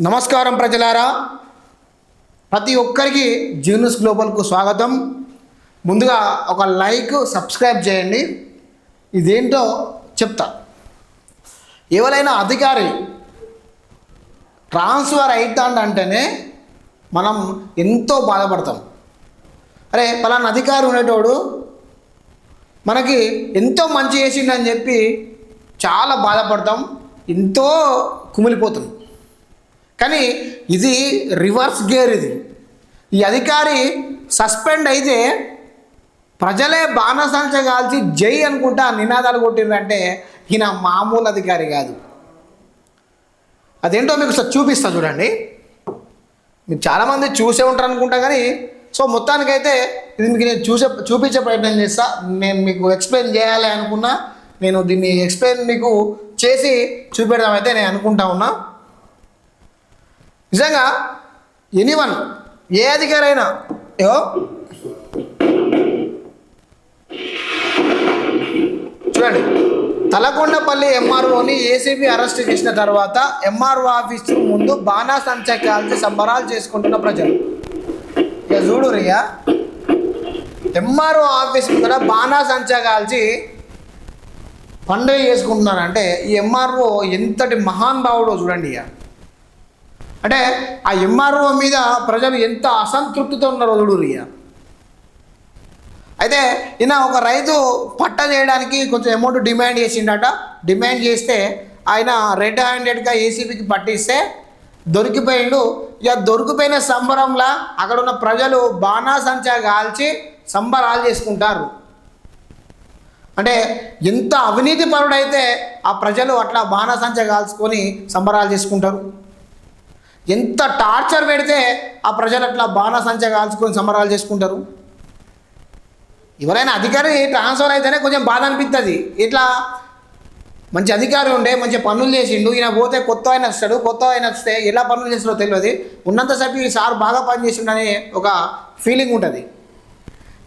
నమస్కారం ప్రజలారా. ప్రతి ఒక్కరికి జీనస్ గ్లోబల్కు స్వాగతం. ముందుగా ఒక లైక్ సబ్స్క్రైబ్ చేయండి. ఇదేంటో చెప్తా. ఎవరైనా అధికారి ట్రాన్స్ఫర్ అవుతాడంటేనే మనం ఎంతో బాధపడతాం. అరే పలానా అధికారి ఉండేటోడు మనకి ఎంతో మంచి చేసిండని చెప్పి చాలా బాధపడతాం. ఎంతో కుమిలిపోతుంది కానీ ఇది రివర్స్ గేర్ ఇది. ఈ అధికారి సస్పెండ్ అయితే ప్రజలే బాణసంచ కాల్చి జై అనుకుంటా నినాదాలు కొట్టిందంటే ఈయన మామూలు అధికారి కాదు. అదేంటో మీకు చూపిస్తా చూడండి. మీరు చాలామంది చూసే ఉంటారు అనుకుంటా కానీ సో మొత్తానికైతే ఇది మీకు నేను చూసే చూపించే ప్రయత్నం చేస్తా. నేను మీకు ఎక్స్ప్లెయిన్ చేయాలి అనుకున్నా నేను దీన్ని ఎక్స్ప్లెయిన్ మీకు చేసి చూపెడదామైతే నేను అనుకుంటా ఉన్నా. నిజంగా ఎనీవన్ ఏ అధికారైనా అయినా ఏవో? చూడండి తలకొండపల్లి ఎంఆర్ఓని ఏసీబీ అరెస్ట్ చేసిన తర్వాత ఎంఆర్ఓ ఆఫీస్ ముందు బాణాసంచా కాల్చి సంబరాలు చేసుకుంటున్న ప్రజలు. ఇక చూడు రియా ఎంఆర్ఓ ఆఫీస్ ముందర బాణాసంచా కాల్చి పండుగ చేసుకుంటున్నారంటే ఈ ఎంఆర్ఓ ఎంతటి మహాన్ భావుడో చూడండి ఇక. అంటే ఆ ఎంఆర్ఓ మీద ప్రజలు ఎంత అసంతృప్తితో ఉన్నారో చూడు అయితే ఈయన ఒక రైతు పట్ట చేయడానికి కొంచెం అమౌంట్ డిమాండ్ చేసిండట. డిమాండ్ చేస్తే ఆయన రెడ్ హ్యాండెడ్గా ఏసీబీకి పట్టిస్తే దొరికిపోయిండు. ఇక దొరికిపోయిన సంబరంలా అక్కడ ఉన్న ప్రజలు బాణాసంచా కాల్చి సంబరాలు చేసుకుంటారు. అంటే ఎంత అవినీతి పరుడైతే ఆ ప్రజలు అట్లా బాణాసంచా కాల్చుకొని సంబరాలు చేసుకుంటారు. ఎంత టార్చర్ పెడితే ఆ ప్రజలు అట్లా బాణసంచ కాల్చుకొని సంబరాలు చేసుకుంటారు? ఎవరైనా అధికారి ట్రాన్స్ఫర్ అయితేనే కొంచెం బాధ అనిపిస్తుంది ఇట్లా మంచి అధికారి ఉండే మంచి పనులు చేసిండు ఈయన పోతే కొత్త ఆయన వస్తాడు కొత్త ఆయన వస్తే ఎలా పనులు చేస్తాడో తెలియదు ఉన్నంతసేపు ఈ సార్ బాగా పనిచేసిండని ఒక ఫీలింగ్ ఉంటుంది.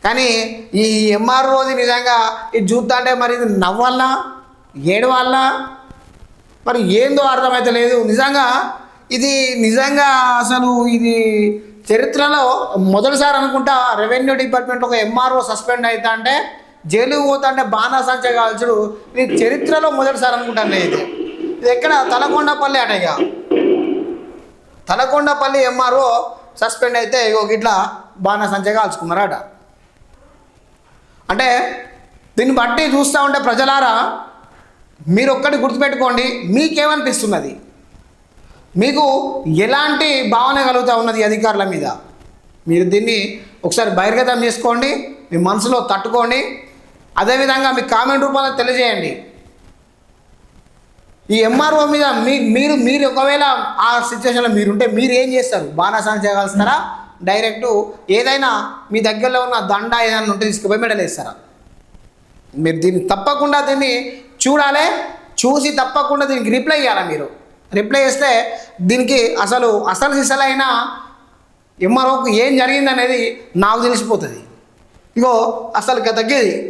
కానీ ఈ ఎంఆర్ఓది నిజంగా ఇది చూస్తా అంటే మరి ఇది నవ్వాలా ఏడవాలా మరి ఏందో అర్థమైతే లేదు నిజంగా ఇది నిజంగా అసలు ఇది చరిత్రలో మొదటిసారి అనుకుంటా రెవెన్యూ డిపార్ట్మెంట్ ఒక ఎంఆర్ఓ సస్పెండ్ అవుతా అంటే జైలు పోతా అంటే బాణాసంచ కాల్చుడు. ఇది చరిత్రలో మొదటిసారి అనుకుంటాను ఇది. ఇది ఎక్కడ? తలకొండపల్లి అట ఇక తలకొండపల్లి ఎంఆర్ఓ సస్పెండ్ అయితే ఇగో ఇట్లా బాణాసంచ కాల్చుకున్నారట. అంటే దీన్ని బట్టి చూస్తూ ఉంటే ప్రజలారా మీరు ఒక్కటి గుర్తుపెట్టుకోండి మీకేమనిపిస్తున్నది? మీకు ఎలాంటి భావన కలుగుతూ ఉన్నది అధికారుల మీద? మీరు దీన్ని ఒకసారి బహిర్గతం చేసుకోండి మీ మనసులో తట్టుకోండి అదేవిధంగా మీ కామెంట్ రూపంలో తెలియజేయండి. ఈ ఎంఆర్ఓ మీద మీ మీరు మీరు ఒకవేళ ఆ సిచ్యువేషన్లో మీరుంటే మీరు ఏం చేస్తారు? బాణాసంచ చేయగలుగుతారా? డైరెక్ట్ ఏదైనా మీ దగ్గరలో ఉన్న దండ ఏదైనా ఉంటే తీసుకుపోయి మెడల్ వేస్తారా? మీరు దీన్ని తప్పకుండా దీన్ని చూడాలి చూసి తప్పకుండా దీనికి రిప్లై ఇవ్వాలి మీరు? రిప్లై చేస్తే దీనికి అసలు అసలు సిసలైన ఎంఆర్ఓకు ఏం జరిగింది అనేది నాకు తెలిసిపోతుంది. ఇగో అసలు తగ్గేది